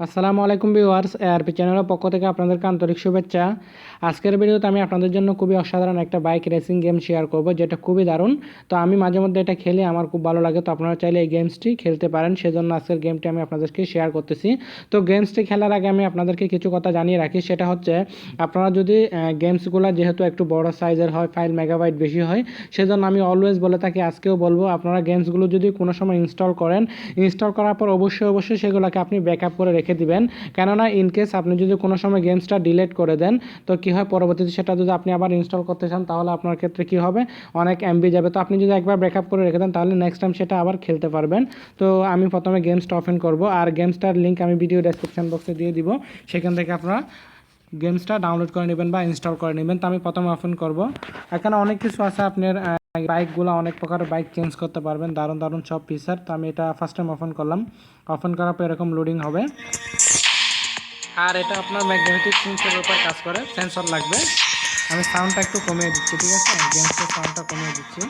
আসসালামু আলাইকুম viewers ARP চ্যানেলের পক্ষ থেকে আপনাদেরকে আন্তরিক শুভেচ্ছা। আজকের ভিডিওতে আমি আপনাদের জন্য খুবই অসাধারণ একটা বাইক রেসিং গেম শেয়ার করব, যেটা খুবই দারুণ। তো আমি মাঝে মধ্যে এটা খেলে আমার খুব ভালো লাগে, তো আপনারা চাইলে এই গেমসটি খেলতে পারেন। সেজন্য আজকের গেমটি আমি আপনাদেরকে শেয়ার করতেছি। তো গেমসটি খেলার আগে আমি আপনাদেরকে কিছু কথা জানিয়ে রাখি, সেটা হচ্ছে আপনারা যদি গেমসগুলো যেহেতু একটু বড় সাইজের হয় ফাইল মেগাবাইট বেশি হয়, সেজন্য আমি অলওয়েজ বলে থাকি, আজকেও বলব, আপনারা গেমসগুলো যদি কোনো সময় ইনস্টল করেন ইনস্টল করার পর অবশ্যই অবশ্যই সেগুলোকে আপনি ব্যাকআপ করে রেখে দিবেন। কেননা ইনকেস আপনি যদি কোনো সময় গেমসটা ডিলিট করে দেন, তো কী হয়? পরবর্তীতে সেটা যদি আপনি আবার ইনস্টল করতে চান, তাহলে আপনার ক্ষেত্রে কী হবে? অনেক এমবি যাবে। তো আপনি যদি একবার ব্যাকআপ করে রেখে দেন, তাহলে নেক্সট টাইম সেটা আবার খেলতে পারবেন। তো আমি প্রথমে গেমসটা অফেন করব। আর গেমসটার লিঙ্ক আমি ভিডিও ডেসক্রিপশন বক্সে দিয়ে দিব। সেখান থেকে আপনারা গেমসটা ডাউনলোড করে নেবেন বা ইনস্টল করে নেবেন। তো আমি প্রথমে অফেন করব। এখানে অনেক কিছু আছে আপনার বাইকগুলো অনেক প্রকার বাইক চেঞ্জ করতে পারবেন, দারুণ দারুণ সব ফিচার তো আমি এটা ফার্স্ট টাইম ওপেন করলাম। ওপেন করার পর এরকম লোডিং হবে। আর এটা আপনার ম্যাগনেটিক সেন্সরের উপর কাজ করে সেন্সর লাগবে। আমি সাউন্ডটা একটু কমিয়ে দিচ্ছি, ঠিক আছে? গেমসের সাউন্ডটা কমিয়ে দিচ্ছি।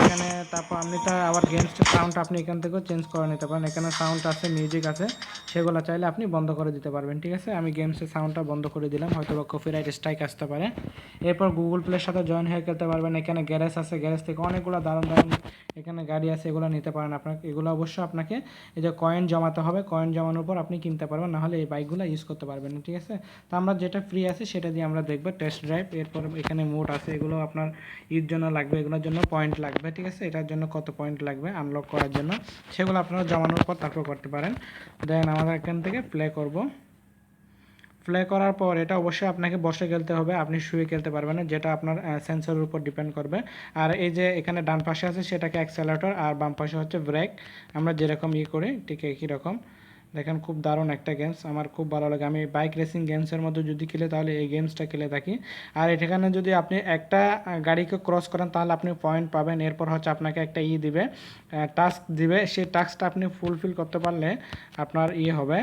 এখানে তারপর আপনি তো আবার গেমসের সাউন্ড আপনি এখান থেকেও চেঞ্জ করে নিতে পারেন। এখানে সাউন্ড আছে মিউজিক আছে, সেগুলো চাইলে আপনি বন্ধ করে দিতে পারবেন, ঠিক আছে? আমি গেমসের সাউন্ডটা বন্ধ করে দিলাম হয়তো বা কপিরাইট স্ট্রাইক আসতে পারে। এরপর গুগল প্লের সাথে জয়েন হয়ে খেলতে পারবেন। এখানে গ্যারেজ আছে গ্যারেজ থেকে অনেকগুলো দারুণ দারুণ এখানে গাড়ি আছে, এগুলো নিতে পারেন আপনাকে। এগুলো অবশ্যই আপনাকে এই যে কয়েন জমাতে হবে কয়েন জমানোর পর আপনি কিনতে পারবেন, নাহলে এই বাইকগুলো ইউজ করতে পারবেন ঠিক আছে? তো আমরা যেটা ফ্রি আছে সেটা দিয়ে আমরা দেখব টেস্ট ড্রাইভ এরপর এখানে মোড আছে, এগুলো আপনার ইউর জন্য লাগবে, এগুলোর জন্য পয়েন্ট লাগবে। ঠিক আছে? এটার জন্য কত পয়েন্ট লাগবে আনলক করার জন্য, সেগুলো আপনারা জমানোর পর তারপর করতে পারেন। দেন আমাদের এখান থেকে প্লে করব। প্লে করার পর এটা অবশ্যই আপনাকে বসে খেলতে হবে, আপনি শুয়ে খেলতে পারবেন না, যেটা আপনার সেন্সরের উপর ডিপেন্ড করবে। আর এই যে এখানে ডান পাশে আছে, সেটাকে অ্যাক্সেলেটর আর বাম পাশে হচ্ছে ব্রেক আমরা যেরকম ইয়ে করি, ঠিক একই রকম। দেখেন খুব দারুণ একটা গেমস আমার খুব ভালো লাগে। আমি বাইক রেসিং গেমসের মধ্যে যদি খেলে তাহলে এই গেমসটা খেলে থাকি। আর এখানে যদি আপনি একটা গাড়িকে ক্রস করেন তাহলে আপনি পয়েন্ট পাবেন। এরপর হচ্ছে আপনাকে একটা ই দিবে টাস্ক দিবে। সেই টাস্কটা আপনি ফুলফিল করতে পারলে আপনার ইয়ে হবে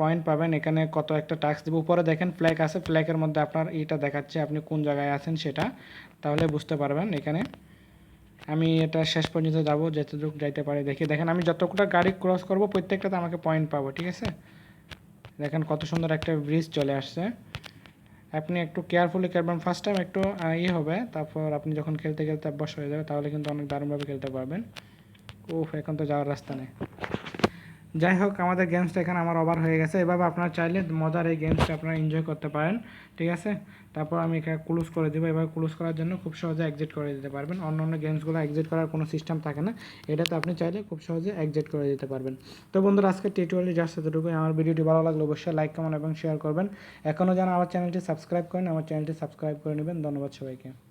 পয়েন্ট পাবেন। এখানে কত একটা টাস্ক দেবে। উপরে দেখেন ফ্ল্যাগ আছে। ফ্ল্যাগের মধ্যে আপনার ইটা দেখাচ্ছে আপনি কোন জায়গায় আছেন সেটা, তাহলে বুঝতে পারবেন এখানে। আমি এটা শেষ পর্যন্ত যাব, যতটুকু যাইতে পারে দেখি। দেখেন, আমি যতটা গাড়ি ক্রস করব, প্রত্যেকটাতে আমাকে পয়েন্ট পাবো, ঠিক আছে? দেখেন কত সুন্দর একটা ব্রিজ চলে আসছে। আপনি একটু কেয়ারফুলি খেলবেন। ফার্স্ট টাইম একটু ইয়ে হবে, তারপর আপনি যখন খেলতে খেলতে অভ্যাস হয়ে যাবে, তাহলে কিন্তু অনেক দারুণভাবে খেলতে পারবেন। ও এখন তো যাওয়ার রাস্তা নেই। যাই হোক, আমাদের গেমসটা এখানে আমার ওভার হয়ে গেছে। এভাবে আপনারা চাইলে মজার এই গেমসটা আপনারা এনজয় করতে পারেন, ঠিক আছে? তারপর আমি এখানে ক্লোজ করে দেবো। এবার ক্লোজ করার জন্য খুব সহজে এক্সিট করে দিতে পারবেন। অন্য অন্য গেমসগুলো এক্সিট করার কোনো সিস্টেম থাকে না। এটাতে আপনি চাইলে খুব সহজে এক্সিট করে দিতে পারবেন। তো বন্ধুরা, আজকে টিউটোরিয়ালে যার সাথেটুকুই আমার ভিডিওটি ভালো লাগলে অবশ্যই লাইক কমেন্ট এবং শেয়ার করবেন। এখনও যেন আমার চ্যানেলটি সাবস্ক্রাইব করেন আমার চ্যানেলটি সাবস্ক্রাইব করে নেবেন। ধন্যবাদ সবাইকে।